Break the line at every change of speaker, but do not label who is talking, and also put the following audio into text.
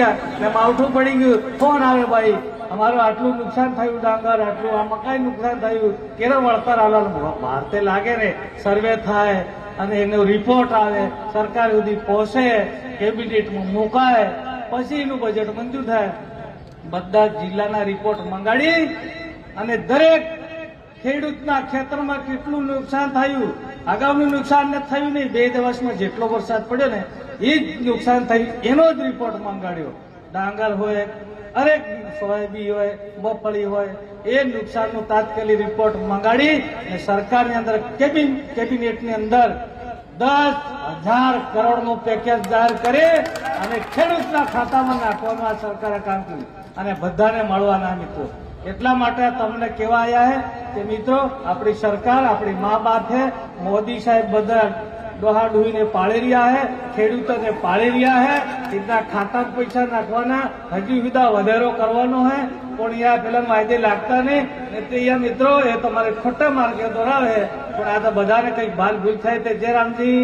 ગયા માવઠું પડી ગયું. ફોન આવે ભાઈ? અમારું આટલું નુકસાન થયું ડાંગર, આટલું આ મકાઈ નુકસાન થયું. કેરો વળતર આવેલું ભારતે લાગે ને. સર્વે થાય અને એનો રિપોર્ટ આવે. સરકાર સુધી પહોંચે, કેબિનેટમાં મુકાય. પછી એનું બજેટ મંજૂર થાય. બધા જિલ્લાના રિપોર્ટ મંગાડી અને દરેક ખેડૂતના ખેતરમાં કેટલું નુકસાન થયું. અગાઉનું નુકસાન નથી થયું નહીં. બે દિવસમાં જેટલો વરસાદ પડ્યો ને, એ જ નુકસાન થયું. એનો જ રિપોર્ટ મંગાડ્યો. ડાંગર હોય અરે સોયાબી હોય, મગફળી હોય, એ નુકસાનનો તાત્કાલિક રિપોર્ટ મંગાડી અને સરકારની અંદર, કેબિન, કેબિનેટની અંદર દસ હજાર કરોડનું પેકેજ જાહેર કરી અને ખેડૂતના ખાતામાં નાખવામાં સરકારે કામ કર્યું. અને બધાને મળવાના મિત્રો. એટલા માટે તમને કહેવાયા હે કે મિત્રો, આપણી સરકાર, આપણી મા બાપ છે મોદી સાહેબ બધા ડોહા ડોહીને પાળી રહ્યા છે ખેડૂતોને પાળી રહ્યા છે એટલા ખાતા પૈસા નાખવાના, હજી સુધા વધારો કરવાનો છે પણ યા પેલા વાયદે લાગતા નહીં એટલે યા મિત્રો, એ તમારે ખોટા માર્ગે દોરાવે પણ આ તો બધાને કંઈક ભાન ભૂલ થાય તે જય રામજી.